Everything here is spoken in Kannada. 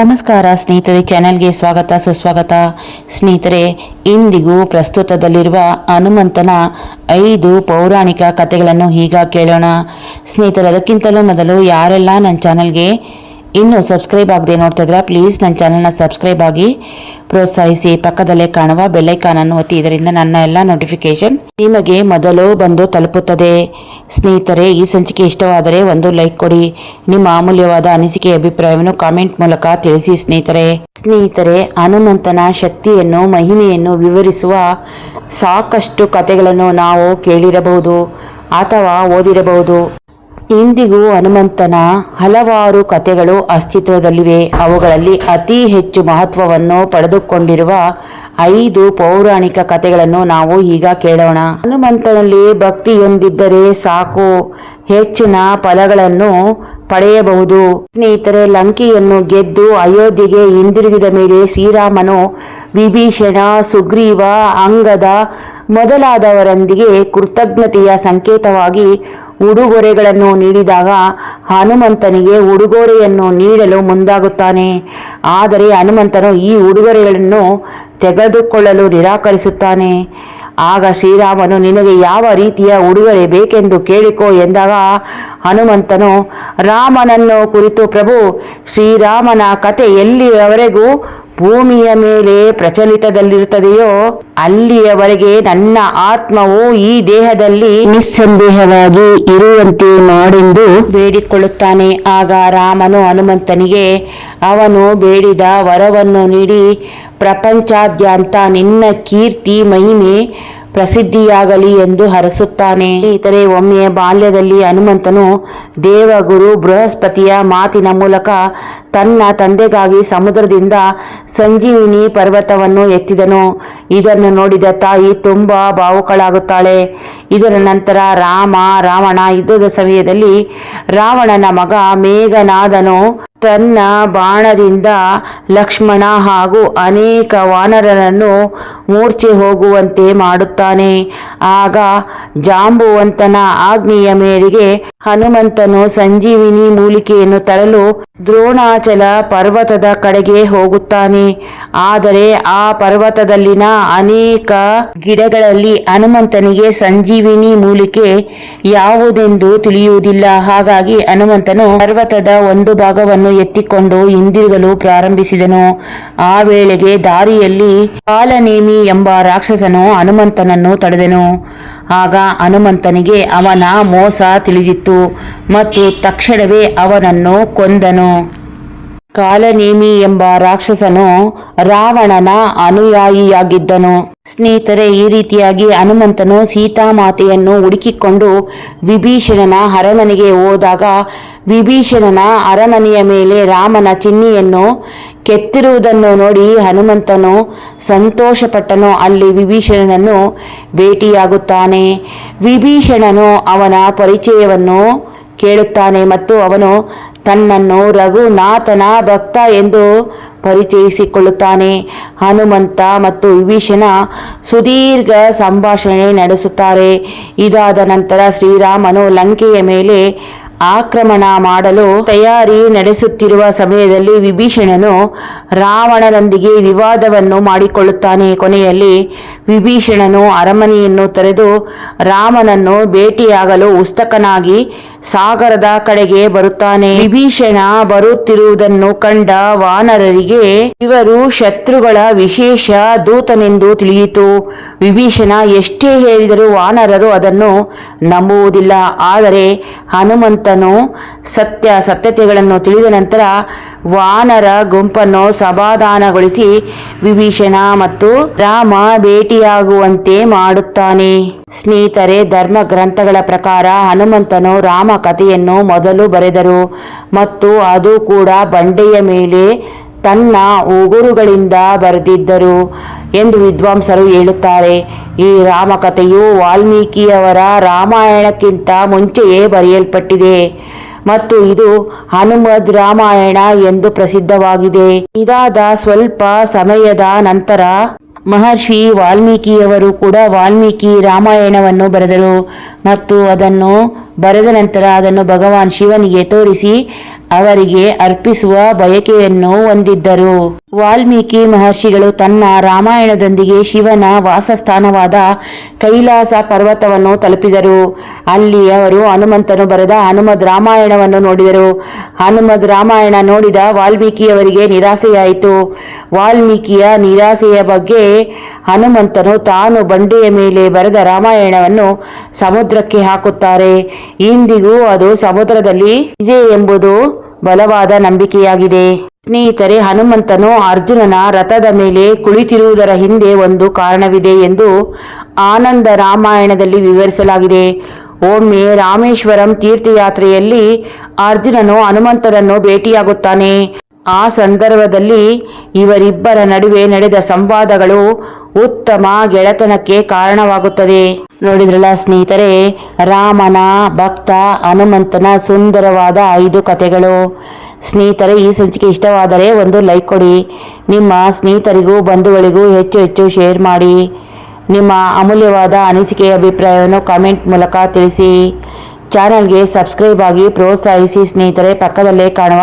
ನಮಸ್ಕಾರ ಸ್ನೇಹಿತರೆ, ಚಾನೆಲ್ಗೆ ಸ್ವಾಗತ, ಸುಸ್ವಾಗತ. ಸ್ನೇಹಿತರೆ, ಇಂದಿಗೂ ಪ್ರಸ್ತುತದಲ್ಲಿರುವ ಹನುಮಂತನ ಐದು ಪೌರಾಣಿಕ ಕಥೆಗಳನ್ನು ಈಗ ಕೇಳೋಣ. ಸ್ನೇಹಿತರೆ, ಅದಕ್ಕಿಂತಲೂ ಮೊದಲು ಯಾರೆಲ್ಲ ನನ್ನ ಚಾನಲ್ಗೆ ಇನ್ನೂ ಸಬ್ಸ್ಕ್ರೈಬ್ ಆಗದೆ ನೋಡ್ತಾ ಇದ್ರೆ ಪ್ಲೀಸ್ ನನ್ನ ಚಾನಲ್ನ ಸಬ್ಸ್ಕ್ರೈಬ್ ಆಗಿ ಪ್ರೋತ್ಸಾಹಿಸಿ. ಪಕ್ಕದಲ್ಲೇ ಕಾಣುವ ಬೆಲ್ಲೈಕಾನನ್ನು ಒತ್ತಿ. ಇದರಿಂದ ನನ್ನ ಎಲ್ಲ ನೋಟಿಫಿಕೇಶನ್ ನಿಮಗೆ ಮೊದಲು ಬಂದು ತಲುಪುತ್ತದೆ. ಸ್ನೇಹಿತರೆ, ಈ ಸಂಚಿಕೆ ಇಷ್ಟವಾದರೆ ಒಂದು ಲೈಕ್ ಕೊಡಿ. ನಿಮ್ಮ ಅಮೂಲ್ಯವಾದ ಅನಿಸಿಕೆ ಅಭಿಪ್ರಾಯವನ್ನು ಕಾಮೆಂಟ್ ಮೂಲಕ ತಿಳಿಸಿ ಸ್ನೇಹಿತರೆ. ಸ್ನೇಹಿತರೆ ಹನುಮಂತನ ಶಕ್ತಿಯನ್ನು, ಮಹಿಮೆಯನ್ನು ವಿವರಿಸುವ ಸಾಕಷ್ಟು ಕಥೆಗಳನ್ನು ನಾವು ಕೇಳಿರಬಹುದು ಅಥವಾ ಓದಿರಬಹುದು. ಇಂದಿಗೂ ಹನುಮಂತನ ಹಲವಾರು ಕಥೆಗಳು ಅಸ್ತಿತ್ವದಲ್ಲಿವೆ. ಅವುಗಳಲ್ಲಿ ಅತಿ ಹೆಚ್ಚು ಮಹತ್ವವನ್ನು ಪಡೆದುಕೊಂಡಿರುವ ಐದು ಪೌರಾಣಿಕ ಕಥೆಗಳನ್ನು ನಾವು ಈಗ ಕೇಳೋಣ. ಹನುಮಂತನಲ್ಲಿ ಭಕ್ತಿಯೊಂದಿದ್ದರೆ ಸಾಕು. ಹೆಚ್ಚಿನ ಫಲಗಳನ್ನು ಪಡೆಯಬಹುದು. ಸ್ನೇಹಿತರೆ, ಲಂಕೆಯನ್ನು ಗೆದ್ದು ಅಯೋಧ್ಯೆಗೆ ಹಿಂದಿರುಗಿದ ಮೇಲೆ ಶ್ರೀರಾಮನು ವಿಭೀಷಣ, ಸುಗ್ರೀವ, ಅಂಗದ ಮೊದಲಾದವರೊಂದಿಗೆ ಕೃತಜ್ಞತೆಯ ಸಂಕೇತವಾಗಿ ಉಡುಗೊರೆಗಳನ್ನು ನೀಡಿದಾಗ ಹನುಮಂತನಿಗೆ ಉಡುಗೊರೆಯನ್ನು ನೀಡಲು ಮುಂದಾಗುತ್ತಾನೆ. ಆದರೆ ಹನುಮಂತನು ಈ ಉಡುಗೊರೆಗಳನ್ನು ತೆಗೆದುಕೊಳ್ಳಲು ನಿರಾಕರಿಸುತ್ತಾನೆ. ಆಗ ಶ್ರೀರಾಮನು, ನಿನಗೆ ಯಾವ ರೀತಿಯ ಉಡುಗೊರೆ ಬೇಕೆಂದು ಕೇಳಿಕೋ ಎಂದಾಗ ಹನುಮಂತನು, ರಾಮನನ್ನು ಕುರಿತು ಪ್ರಭು, ಶ್ರೀರಾಮನ ಕತೆ ಎಲ್ಲಿಯವರೆಗೂ ಭೂಮಿಯ ಮೇಲೆ ಪ್ರಚಲಿತದಲ್ಲಿರುತ್ತದೆಯೋ, ಅಲ್ಲಿಯವರೆಗೆ ನನ್ನ ಆತ್ಮವು ಈ ದೇಹದಲ್ಲಿ ನಿಸ್ಸಂದೇಹವಾಗಿ ಇರುವಂತೆ ಮಾಡೆಂದು ಬೇಡಿಕೊಳ್ಳುತ್ತಾನೆ. ಆಗ ರಾಮನು ಹನುಮಂತನಿಗೆ, ಅವನು ಬೇಡಿದ ವರವನ್ನು ನೀಡಿ, ಪ್ರಪಂಚಾದ್ಯಂತ ನಿನ್ನ ಕೀರ್ತಿ ಮಹಿಮೆ ಪ್ರಸಿದ್ಧಿಯಾಗಲಿ ಎಂದು ಹರಸುತ್ತಾನೆ. ಇತರೆ ಒಮ್ಮೆ ಬಾಲ್ಯದಲ್ಲಿ ಹನುಮಂತನು ದೇವಗುರು ಬೃಹಸ್ಪತಿಯ ಮಾತಿನ ಮೂಲಕ ತನ್ನ ತಂದೆಗಾಗಿ ಸಮುದ್ರದಿಂದ ಸಂಜೀವಿನಿ ಪರ್ವತವನ್ನು ಎತ್ತಿದನು. ಇದನ್ನು ನೋಡಿದ ತಾಯಿ ತುಂಬಾ ಭಾವುಕಳಾಗುತ್ತಾಳೆ. ಇದರ ನಂತರ ರಾಮ, ರಾವಣ ಯುದ್ಧದ ಸಮಯದಲ್ಲಿ ರಾವಣನ ಮಗ ಮೇಘನಾದನು. ತನ್ನ ಬಾಣದಿಂದ ಲಕ್ಷ್ಮಣ ಹಾಗೂ ಅನೇಕ ವಾನರರನ್ನು ಮೂರ್ಛೆ ಹೋಗುವಂತೆ ಮಾಡುತ್ತಾನೆ. ಆಗ ಜಾಂಬುವಂತನ ಆಜ್ಞೆಯ ಮೇರೆಗೆ ಹನುಮಂತನು ಸಂಜೀವಿನಿ ಮೂಲಿಕೆಯನ್ನು ತರಲು ದ್ರೋಣಾಚಲ ಪರ್ವತದ ಕಡೆಗೆ ಹೋಗುತ್ತಾನೆ. ಆದರೆ ಆ ಪರ್ವತದಲ್ಲಿನ ಅನೇಕ ಗಿಡಗಳಲ್ಲಿ ಹನುಮಂತನಿಗೆ ಸಂಜೀವಿನಿ ಮೂಲಿಕೆ ಯಾವುದೆಂದು ತಿಳಿಯುವುದಿಲ್ಲ. ಹಾಗಾಗಿ ಹನುಮಂತನು ಪರ್ವತದ ಒಂದು ಭಾಗವನ್ನು ಎತ್ತಿಕೊಂಡು ಹಿಂದಿರುಗಲು ಪ್ರಾರಂಭಿಸಿದನು. ಆ ವೇಳೆಗೆ ದಾರಿಯಲ್ಲಿ ಕಾಲನೇಮಿ ಎಂಬ ರಾಕ್ಷಸನು ಹನುಮಂತನನ್ನು ತಡೆದನು. ಆಗ ಹನುಮಂತನಿಗೆ ಅವನ ಮೋಸ ತಿಳಿದಿತ್ತು ಮತ್ತು ತಕ್ಷಣವೇ ಅವನನ್ನು ಕೊಂದನು. ಕಾಲನೇಮಿ ಎಂಬ ರಾಕ್ಷಸನು ರಾವಣನ ಅನುಯಾಯಿಯಾಗಿದ್ದನು. ಸ್ನೇಹಿತರೆ, ಈ ರೀತಿಯಾಗಿ ಹನುಮಂತನು ಸೀತಾಮಾತೆಯನ್ನು ಹುಡುಕಿಕೊಂಡು ವಿಭೀಷಣನ ಅರಮನೆಗೆ ಹೋದಾಗ ವಿಭೀಷಣನ ಅರಮನೆಯ ಮೇಲೆ ರಾಮನ ಚಿಹ್ನೆಯನ್ನು ಕೆತ್ತಿರುವುದನ್ನು ನೋಡಿ ಹನುಮಂತನು ಸಂತೋಷಪಟ್ಟನು. ಅಲ್ಲಿ ವಿಭೀಷಣನನ್ನು ಭೇಟಿಯಾಗುತ್ತಾನೆ. ವಿಭೀಷಣನು ಅವನ ಪರಿಚಯವನ್ನು ಕೇಳುತ್ತಾನೆ ಮತ್ತು ಅವನು ತನ್ನನ್ನು ರಘುನಾಥನ ಭಕ್ತ ಎಂದು ಪರಿಚಯಿಸಿಕೊಳ್ಳುತ್ತಾನೆ. ಹನುಮಂತ ಮತ್ತು ವಿಭೀಷಣ ಸುದೀರ್ಘ ಸಂಭಾಷಣೆ ನಡೆಸುತ್ತಾರೆ. ಇದಾದ ನಂತರ ಶ್ರೀರಾಮನು ಲಂಕೆಯ ಮೇಲೆ ಆಕ್ರಮಣ ಮಾಡಲು ತಯಾರಿ ನಡೆಸುತ್ತಿರುವ ಸಮಯದಲ್ಲಿ ವಿಭೀಷಣನು ರಾವಣನೊಂದಿಗೆ ವಿವಾದವನ್ನು ಮಾಡಿಕೊಳ್ಳುತ್ತಾನೆ. ಕೊನೆಯಲ್ಲಿ ವಿಭೀಷಣನು ಅರಮನೆಯನ್ನು ತೆರೆದು ರಾಮನನ್ನು ಭೇಟಿಯಾಗಲು ಉಸ್ತಕನಾಗಿ ಸಾಗರದ ಕಡೆಗೆ ಬರುತ್ತಾನೆ. ವಿಭೀಷಣ ಬರುತ್ತಿರುವುದನ್ನು ಕಂಡ ವಾನರರಿಗೆ ಇವರು ಶತ್ರುಗಳ ವಿಶೇಷ ದೂತನೆಂದು ತಿಳಿಯಿತು. ವಿಭೀಷಣ ಎಷ್ಟೇ ಹೇಳಿದರೂ ವಾನರರು ಅದನ್ನು ನಂಬುವುದಿಲ್ಲ. ಆದರೆ ಹನುಮಂತನು ಸತ್ಯ ಸತ್ಯತೆಗಳನ್ನು ತಿಳಿದ ನಂತರ ವಾನರ ಗುಂಪನ್ನು ಸಮಾಧಾನಗೊಳಿಸಿ ವಿಭೀಷಣ ಮತ್ತು ರಾಮ ಭೇಟಿಯಾಗುವಂತೆ ಮಾಡುತ್ತಾನೆ. ಸ್ನೇಹಿತರೆ ಧರ್ಮ ಗ್ರಂಥಗಳ ಪ್ರಕಾರ ಹನುಮಂತನು ರಾಮ ಕಥೆಯನ್ನು ಮೊದಲು ಬರೆದರು ಮತ್ತು ಅದು ಕೂಡ ಬಂಡೆಯ ಮೇಲೆ ತನ್ನ ಉಗುರುಗಳಿಂದ ಬರೆದಿದ್ದರು ಎಂದು ವಿದ್ವಾಂಸರು ಹೇಳುತ್ತಾರೆ. ಈ ರಾಮಕಥೆಯು ವಾಲ್ಮೀಕಿಯವರ ರಾಮಾಯಣಕ್ಕಿಂತ ಮುಂಚೆಯೇ ಬರೆಯಲ್ಪಟ್ಟಿದೆ. ಮತ್ತು ಇದು ಹನುಮದ್ ರಾಮಾಯಣ ಎಂದು ಪ್ರಸಿದ್ಧವಾಗಿದೆ. ಇದಾದ ಸ್ವಲ್ಪ ಸಮಯದ ನಂತರ ಮಹರ್ಷಿ ವಾಲ್ಮೀಕಿಯವರು ಕೂಡ ವಾಲ್ಮೀಕಿ ರಾಮಾಯಣವನ್ನು ಬರೆದರು ಮತ್ತು ಅದನ್ನು ಬರೆದ ನಂತರ ಅದನ್ನು ಭಗವಾನ್ ಶಿವನಿಗೆ ತೋರಿಸಿ ಅವರಿಗೆ ಅರ್ಪಿಸುವ ಬಯಕೆಯನ್ನು ಹೊಂದಿದ್ದರು. ವಾಲ್ಮೀಕಿ ಮಹರ್ಷಿಗಳು ತನ್ನ ರಾಮಾಯಣದೊಂದಿಗೆ ಶಿವನ ವಾಸಸ್ಥಾನವಾದ ಕೈಲಾಸ ಪರ್ವತವನ್ನು ತಲುಪಿದರು. ಅಲ್ಲಿ ಅವರು ಹನುಮಂತನು ಬರೆದ ಹನುಮದ್ ರಾಮಾಯಣವನ್ನು ನೋಡಿದರು. ಹನುಮದ್ ರಾಮಾಯಣ ನೋಡಿದ ವಾಲ್ಮೀಕಿಯವರಿಗೆ ನಿರಾಸೆಯಾಯಿತು. ವಾಲ್ಮೀಕಿಯ ನಿರಾಸೆಯ ಬಗ್ಗೆ ಹನುಮಂತನು ತಾನು ಬಂಡೆಯ ಮೇಲೆ ಬರೆದ ರಾಮಾಯಣವನ್ನು ಸಮುದ್ರಕ್ಕೆ ಹಾಕುತ್ತಾರೆ. ಇಂದಿಗೂ ಅದು ಸಮುದ್ರದಲ್ಲಿ ಇದೆ ಎಂಬುದು ಬಲವಾದ ನಂಬಿಕೆಯಾಗಿದೆ. ಸ್ನೇಹಿತರೆ, ಹನುಮಂತನು ಅರ್ಜುನನ ರಥದ ಮೇಲೆ ಕುಳಿತಿರುವುದರ ಹಿಂದೆ ಒಂದು ಕಾರಣವಿದೆ ಎಂದು ಆನಂದ ರಾಮಾಯಣದಲ್ಲಿ ವಿವರಿಸಲಾಗಿದೆ. ಒಮ್ಮೆ ರಾಮೇಶ್ವರಂ ತೀರ್ಥಯಾತ್ರೆಯಲ್ಲಿ ಅರ್ಜುನನು ಹನುಮಂತನನ್ನು ಭೇಟಿಯಾಗುತ್ತಾನೆ. ಆ ಸಂದರ್ಭದಲ್ಲಿ ಇವರಿಬ್ಬರ ನಡುವೆ ನಡೆದ ಸಂವಾದಗಳು ಉತ್ತಮ ಗೆಳೆತನಕ್ಕೆ ಕಾರಣವಾಗುತ್ತದೆ. ನೋಡಿದ್ರಲ್ಲ ಸ್ನೇಹಿತರೆ, ರಾಮನ ಭಕ್ತ ಹನುಮಂತನ ಸುಂದರವಾದ ಐದು ಕಥೆಗಳು. ಸ್ನೇಹಿತರೆ, ಈ ಸಂಚಿಕೆ ಇಷ್ಟವಾದರೆ ಒಂದು ಲೈಕ್ ಕೊಡಿ. ನಿಮ್ಮ ಸ್ನೇಹಿತರಿಗೂ, ಬಂಧುಗಳಿಗೂ ಹೆಚ್ಚು ಹೆಚ್ಚು ಶೇರ್ ಮಾಡಿ. ನಿಮ್ಮ ಅಮೂಲ್ಯವಾದ ಅನಿಸಿಕೆ ಅಭಿಪ್ರಾಯವನ್ನು ಕಾಮೆಂಟ್ ಮೂಲಕ ತಿಳಿಸಿ. ಚಾನಲ್ಗೆ ಸಬ್ಸ್ಕ್ರೈಬ್ ಆಗಿ ಪ್ರೋತ್ಸಾಹಿಸಿ ಸ್ನೇಹಿತರೆ, ಪಕ್ಕದಲ್ಲೇ ಕಾಣುವ